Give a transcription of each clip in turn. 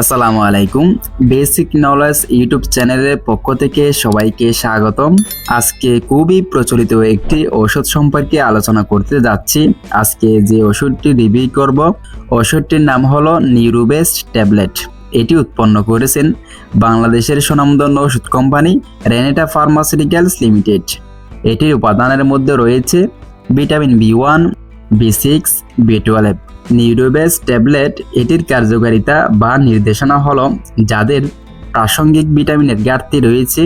আসসালামু আলাইকুম। Basic knowledge YouTube চ্যানেলের পক্ষ থেকে সবাইকে স্বাগতম। আজকে খুবই প্রচলিত একটি ওষুধ সম্পর্কে আলোচনা করতে যাচ্ছি। আজকে যে ওষুধটি রিভিউ করব ওষুধটির নাম হলো নিউরোবেস্ট ট্যাবলেট এটি উৎপন্ন করেছেন বাংলাদেশের সুনামধন্য ওষুধ কোম্পানি রেনেটা ফার্মাসিউটিক্যালস লিমিটেড এটির উপাদানের মধ্যে রয়েছে vitamin B one B six B twelve Neurobes tablet এটির কার্যকারিতা বা নির্দেশনা হল যাদের প্রাসঙ্গিক ভিটামিনের ঘাটতি রয়েছে।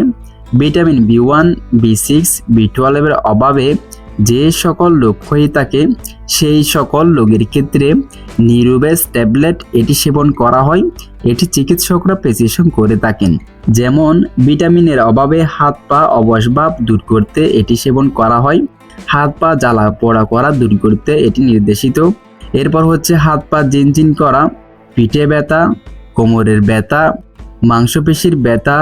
Vitamin B one, B six, B টুয়েলভের অভাবে যে সকল রোগ হয়ে থাকে, সেই সকল রোগের ক্ষেত্রে নিউরোবেস ট্যাবলেট এটি সেবন করা হয়। এটি চিকিৎসকরা প্রেসক্রিপশন করে থাকেন। যেমন, ভিটামিনের অভাবে হাত পা অবসভাব দূর করতে এটি সেবন করা হয়। হাত পা জ্বালা পোড়া করা দূর করতে এটি নির্দেশিত। এরপর হচ্ছে হাত পা জিনজিন করা, পিঠে ব্যথা, কোমরের ব্যথা, মাংসপেশির ব্যথা,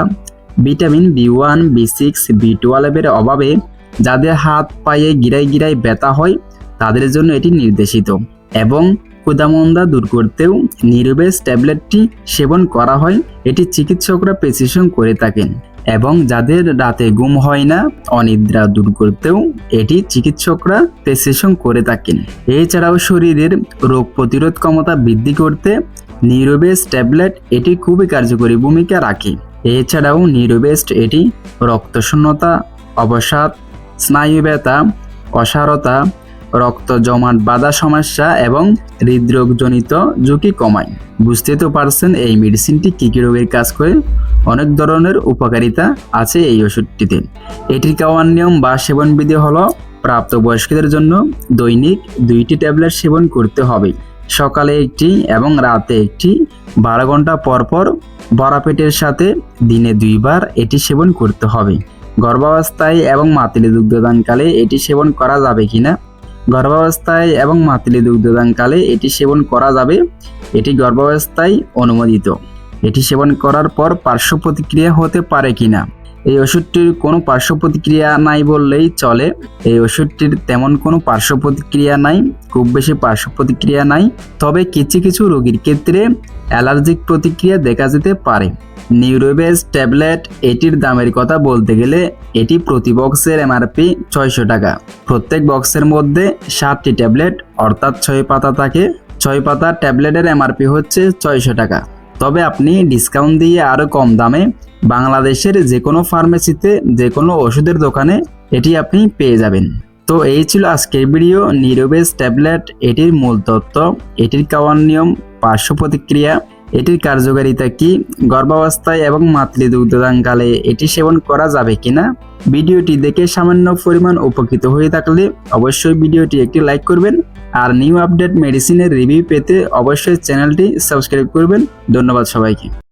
vitamin B one, B six, B টুয়েলভের অভাবে যাদের হাত পায়ে গিরায় গিরায় ব্যথা হয়, তাদের জন্য এটি নির্দেশিত এবং ক্ষুদামন্দা দূর করতেও নিরবেশ ট্যাবলেটটি সেবন করা হয়। এটি চিকিৎসকরা প্রেসক্রিপশন করে থাকেন। এবং যাদের রাতে ঘুম হয় না, অনিদ্রা দূর করতেও এটি চিকিৎসকরা প্রেসক্রিপশন করে থাকেন। এছাড়াও শরীরের রোগ প্রতিরোধ ক্ষমতা বৃদ্ধি করতে নিউরোবেস ট্যাবলেট এটি খুবই কার্যকরী ভূমিকা রাখে। এছাড়াও নিউরোবেস্ট এটি রক্তশূন্যতা, অবসাদ স্নায়ু ব্যথা অসারতা রক্ত জমাট বাঁধা সমস্যা এবং হৃদরোগজনিত ঝুঁকি কমায়। বুঝতে তো পারছেন এই মেডিসিনটি কী কী রোগের কাজ করে? অনেক ধরনের উপকারিতা আছে এই ওষুধটিতে। এটির খাওয়ার নিয়ম বা সেবনবিধি হলো প্রাপ্তবয়স্কদের জন্য দৈনিক দুইটি ট্যাবলেট সেবন করতে হবে। সকালে একটি এবং রাতে একটি। বারো ঘণ্টা পর পর বড়া পেটের সাথে দিনে দুইবার এটি সেবন করতে হবে। গর্ভাবস্থায় এবং মাতৃ দুগ্ধদানকালে এটি সেবন করা যাবে কিনা গর্ভাবস্থায় এবং মাতৃ দুগ্ধদানকালে এটি সেবন করা যাবে। এটি গর্ভাবস্থায় অনুমোদিত। এটি সেবন করার পর পার্শ্ব প্রতিক্রিয়া হতে পারে কিনা? এই ওষুধটির কোনো পার্শ্ব প্রতিক্রিয়া নাই বললেই চলে। এই ওষুধটির তেমন কোনো পার্শ্ব প্রতিক্রিয়া নাই, খুব বেশি পার্শ্ব প্রতিক্রিয়া নাই। তবে কিছু কিছু রোগীর ক্ষেত্রে অ্যালার্জিক প্রতিক্রিয়া দেখা যেতে পারে। নিউরোবেস ট্যাবলেট, এটির দামের কথা বলতে গেলে এটি প্রতি বক্সের এমআরপি ছয়শো টাকা। প্রত্যেক বক্সের মধ্যে সাতটি ট্যাবলেট, অর্থাৎ ছয় পাতা থাকে। ছয় পাতা ট্যাবলেটের এমআরপি হচ্ছে ছয়শো টাকা। তবে আপনি ডিসকাউন্ট দিয়ে আরও কম দামে বাংলাদেশের যে কোনো ফার্মেসিতে যে কোনো ওষুধের দোকানে এটি আপনি পেয়ে যাবেন। তো এই ছিল আজকের ভিডিও। নিরোবেস ট্যাবলেট, এটির মূল তত্ত্ব, এটির খাওয়ার নিয়ম, পার্শ্ব প্রতিক্রিয়া, এটির কার্যকারিতা কি, গর্ভাবস্থায় এবং মাতৃ দুগ্ধদানকালে এটি সেবন করা যাবে কিনা? ভিডিওটি দেখে সামান্য পরিমাণ উপকৃত হয়ে থাকলে অবশ্যই ভিডিওটি একটি লাইক করবেন আর নিউ আপডেট মেডিসিনের রিভিউ পেতে অবশ্যই চ্যানেলটি সাবস্ক্রাইব করবেন। ধন্যবাদ সবাইকে।